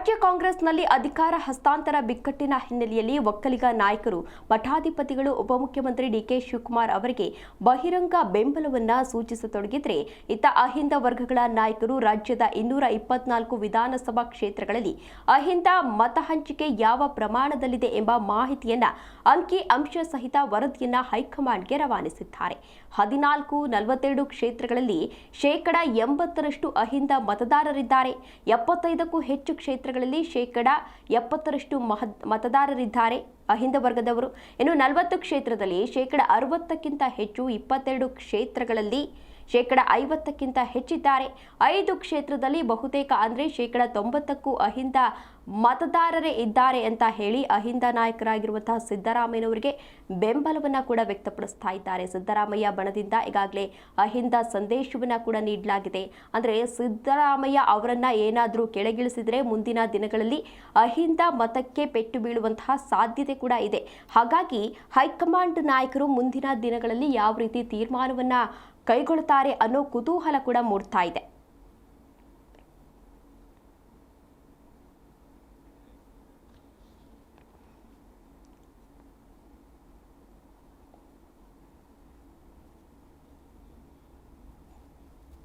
ರಾಜ್ಯ ಕಾಂಗ್ರೆಸ್ನಲ್ಲಿ ಅಧಿಕಾರ ಹಸ್ತಾಂತರ ಬಿಕ್ಕಟ್ಟಿನ ಹಿನ್ನೆಲೆಯಲ್ಲಿ ಒಕ್ಕಲಿಗ ನಾಯಕರು, ಮಠಾಧಿಪತಿಗಳು, ಉಪಮುಖ್ಯಮಂತ್ರಿ ಡಿಕೆ ಶಿವಕುಮಾರ್ ಅವರಿಗೆ ಬಹಿರಂಗ ಬೆಂಬಲವನ್ನ ಸೂಚಿಸತೊಡಗಿದ್ರೆ ಇತ್ತ ಅಹಿಂದ ವರ್ಗಗಳ ನಾಯಕರು ರಾಜ್ಯದ ಇನ್ನೂರ ಇಪ್ಪತ್ನಾಲ್ಕು ವಿಧಾನಸಭಾ ಕ್ಷೇತ್ರಗಳಲ್ಲಿ ಅಹಿಂದ ಮತ ಹಂಚಿಕೆ ಯಾವ ಪ್ರಮಾಣದಲ್ಲಿದೆ ಎಂಬ ಮಾಹಿತಿಯನ್ನ ಅಂಕಿ ಅಂಶ ಸಹಿತ ವರದಿಯನ್ನ ಹೈಕಮಾಂಡ್ಗೆ ರವಾನಿಸಿದ್ದಾರೆ. ಹದಿನಾಲ್ಕು, ನಲವತ್ತೆರಡು ಕ್ಷೇತ್ರಗಳಲ್ಲಿ ಶೇಕಡ ಎಂಬತ್ತರಷ್ಟು ಅಹಿಂದ ಮತದಾರರಿದ್ದಾರೆ. ಎಪ್ಪತ್ತೈದಕ್ಕೂ ಹೆಚ್ಚು ಕ್ಷೇತ್ರಗಳಲ್ಲಿ ಶೇಕಡ ಎಪ್ಪತ್ತರಷ್ಟು ಮತದಾರರಿದ್ದಾರೆ. ಅಹಿಂದ ವರ್ಗದವರು ಇನ್ನು ನಲವತ್ತು ಕ್ಷೇತ್ರದಲ್ಲಿ ಶೇಕಡ ಅರವತ್ತಕ್ಕಿಂತ ಹೆಚ್ಚು ಇಪ್ಪತ್ತೆರಡು ಕ್ಷೇತ್ರಗಳಲ್ಲಿ ಶೇಕಡ ಐವತ್ತಕ್ಕಿಂತ ಹೆಚ್ಚಿದ್ದಾರೆ. ಐದು ಕ್ಷೇತ್ರದಲ್ಲಿ ಬಹುತೇಕ ಅಂದರೆ ಶೇಕಡ ತೊಂಬತ್ತಕ್ಕೂ ಅಹಿಂದ ಮತದಾರರೇ ಇದ್ದಾರೆ ಅಂತ ಹೇಳಿ ಅಹಿಂದ ನಾಯಕರಾಗಿರುವಂತಹ ಸಿದ್ದರಾಮಯ್ಯನವರಿಗೆ ಬೆಂಬಲವನ್ನು ಕೂಡ ವ್ಯಕ್ತಪಡಿಸ್ತಾ ಇದ್ದಾರೆ. ಸಿದ್ದರಾಮಯ್ಯ ಬಣದಿಂದ ಈಗಾಗಲೇ ಅಹಿಂದ ಸಂದೇಶವನ್ನು ಕೂಡ ನೀಡಲಾಗಿದೆ. ಅಂದರೆ ಸಿದ್ದರಾಮಯ್ಯ ಅವರನ್ನು ಏನಾದರೂ ಕೆಳಗಿಳಿಸಿದರೆ ಮುಂದಿನ ದಿನಗಳಲ್ಲಿ ಅಹಿಂದ ಮತಕ್ಕೆ ಪೆಟ್ಟು ಬೀಳುವಂತಹ ಸಾಧ್ಯತೆ ಕೂಡ ಇದೆ. ಹಾಗಾಗಿ ಹೈಕಮಾಂಡ್ ನಾಯಕರು ಮುಂದಿನ ದಿನಗಳಲ್ಲಿ ಯಾವ ರೀತಿ ತೀರ್ಮಾನವನ್ನ ಕೈಗೊಳ್ಳುತ್ತಾರೆ ಅನ್ನೋ ಕುತೂಹಲ ಕೂಡ ಮೂಡ್ತಾ ಇದೆ.